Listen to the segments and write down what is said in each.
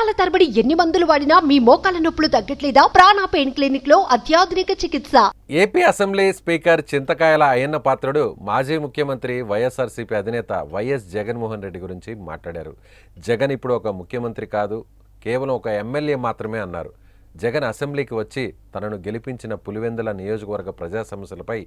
సంవత్సరాల తరబడి ఎన్ని మందులు వాడినా మీ మోకాల నొప్పులు తగ్గట్లేదా? ప్రాణ పెయిన్ క్లినిక్లో అత్యాధునిక చికిత్స. AP assembly speaker Chintakayala Ayyanna Patrudu మాజీ ముఖ్యమంత్రి వైఎస్ఆర్సీపీ అధినేత వైఎస్ జగన్మోహన్ రెడ్డి గురించి మాట్లాడారు. జగన్ ఇప్పుడు ఒక ముఖ్యమంత్రి కాదు కేవలం ఒక ఎమ్మెల్యే మాత్రమే అన్నారు. జగన్ అసెంబ్లీకి వచ్చి తనను గెలిపించిన పులివెందుల నియోజకవర్గ ప్రజా సమస్యలపై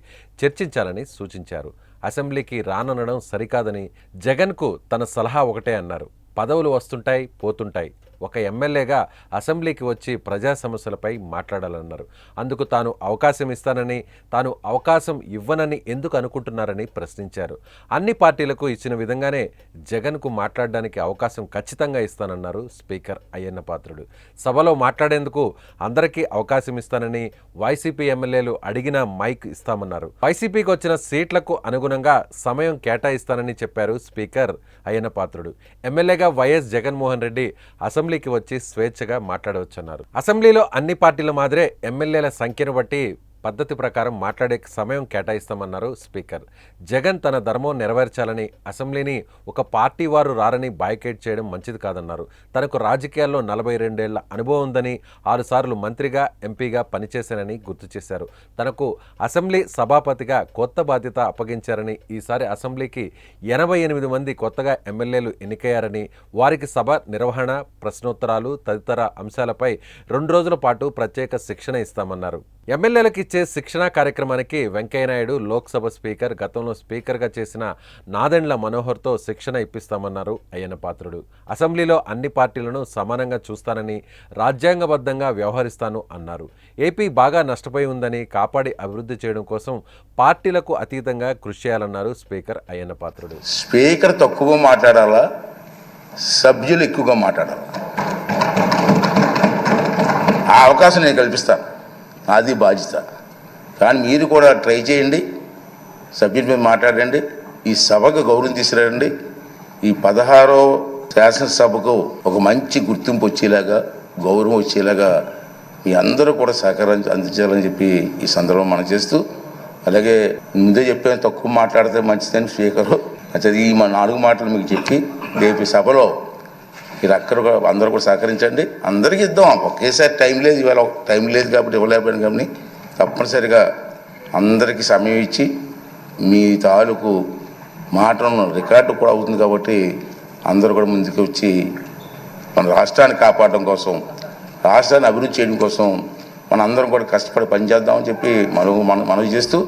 చర్చించాలని సూచించారు. అసెంబ్లీకి రాననడం సరికాదని జగన్కు తన సలహా ఒకటే అన్నారు. పదవులు వస్తుంటాయి పోతుంటాయి. ఒక ఎమ్మెల్యేగా అసెంబ్లీకి వచ్చి ప్రజా సమస్యలపై మాట్లాడాలన్నారు. అందుకు తాను అవకాశం ఇస్తానని తాను అవకాశం ఇవ్వనని ఎందుకు అనుకుంటున్నారని ప్రశ్నించారు. అన్ని పార్టీలకు ఇచ్చిన విధంగానే జగన్కు మాట్లాడడానికి అవకాశం ఖచ్చితంగా ఇస్తానన్నారు స్పీకర్ అయ్యన్న పాత్రుడు. సభలో మాట్లాడేందుకు అందరికీ అవకాశం ఇస్తానని వైసీపీ ఎమ్మెల్యేలు అడిగిన మైక్ ఇస్తామన్నారు. వైసీపీకి వచ్చిన సీట్లకు అనుగుణంగా సమయం కేటాయిస్తానని చెప్పారు స్పీకర్ అయ్యన్న పాత్రుడు. ఎమ్మెల్యేగా వైఎస్ జగన్మోహన్ రెడ్డి అసెంబ్లీ అసెంబ్లీకి వచ్చి స్వేచ్ఛగా మాట్లాడవచ్చన్నారు. అసెంబ్లీలో అన్ని పార్టీల మాదిరే ఎమ్మెల్యేల సంఖ్యను బట్టి పద్ధతి ప్రకారం మాట్లాడే సమయం కేటాయిస్తామన్నారు స్పీకర్. జగన్ తన ధర్మం నెరవేర్చాలని అసెంబ్లీని ఒక పార్టీ వారు రారని బాయ్కేట్ చేయడం మంచిది కాదన్నారు. తనకు రాజకీయాల్లో నలభై రెండేళ్ళ అనుభవం ఉందని ఆరుసార్లు మంత్రిగా ఎంపీగా పనిచేశానని గుర్తు చేశారు. తనకు అసెంబ్లీ సభాపతిగా కొత్త బాధ్యత అప్పగించారని ఈసారి అసెంబ్లీకి ఎనభై ఎనిమిది మంది కొత్తగా ఎమ్మెల్యేలు ఎన్నికయ్యారని వారికి సభ నిర్వహణ ప్రశ్నోత్తరాలు తదితర అంశాలపై రెండు రోజుల పాటు ప్రత్యేక శిక్షణ ఇస్తామన్నారు. ఎమ్మెల్యేలకు ఇచ్చే శిక్షణా కార్యక్రమానికి వెంకయ్యనాయుడు లోక్సభ స్పీకర్ గతంలో స్పీకర్గా చేసిన నాదెండ్ల మనోహర్తో శిక్షణ ఇప్పిస్తామన్నారు అయ్యన్న పాత్రుడు. అసెంబ్లీలో అన్ని పార్టీలను సమానంగా చూస్తానని రాజ్యాంగబద్ధంగా వ్యవహరిస్తాను అన్నారు. ఏపీ బాగా నష్టపోయి ఉందని కాపాడి అభివృద్ధి చేయడం కోసం పార్టీలకు అతీతంగా కృషి చేయాలన్నారు స్పీకర్ అయ్యన్న పాత్రుడు. స్పీకర్ తక్కువ మాట్లాడాలా? సభ్యులు ఎక్కువగా మాట్లాడాలి? ఆ అవకాశం నేను కల్పిస్తాను. అది బాధ్యత. కానీ మీరు కూడా ట్రై చేయండి సభ్యుల మీద మాట్లాడండి ఈ సభకు గౌరవం తీసుకురండి. ఈ పదహారో శాసనసభకు ఒక మంచి గుర్తింపు వచ్చేలాగా గౌరవం వచ్చేలాగా మీ అందరూ కూడా సహకారం అందించాలని చెప్పి ఈ సందర్భం మనం చేస్తూ అలాగే ముందే చెప్పాను తక్కువ మాట్లాడితే మంచిదని స్పీకరు అయితే ఈ మా నాలుగు మాటలు మీకు చెప్పి రేపు సభలో మీరు అక్కడ అందరూ కూడా సహకరించండి. అందరికీ ఇద్దాం. ఒకేసారి టైం లేదు. ఇవాళ టైం లేదు కాబట్టి ఇవ్వలేకపోయాను కానీ తప్పనిసరిగా అందరికీ సమయం ఇచ్చి మీ తాలూకు మాటలను రికార్డు కూడా అవుతుంది కాబట్టి అందరూ కూడా ముందుకు వచ్చి మన రాష్ట్రాన్ని కాపాడడం కోసం రాష్ట్రాన్ని అభివృద్ధి చేయడం కోసం మన అందరం కూడా కష్టపడి పనిచేద్దామని చెప్పి మనం మనం మనవి చేస్తూ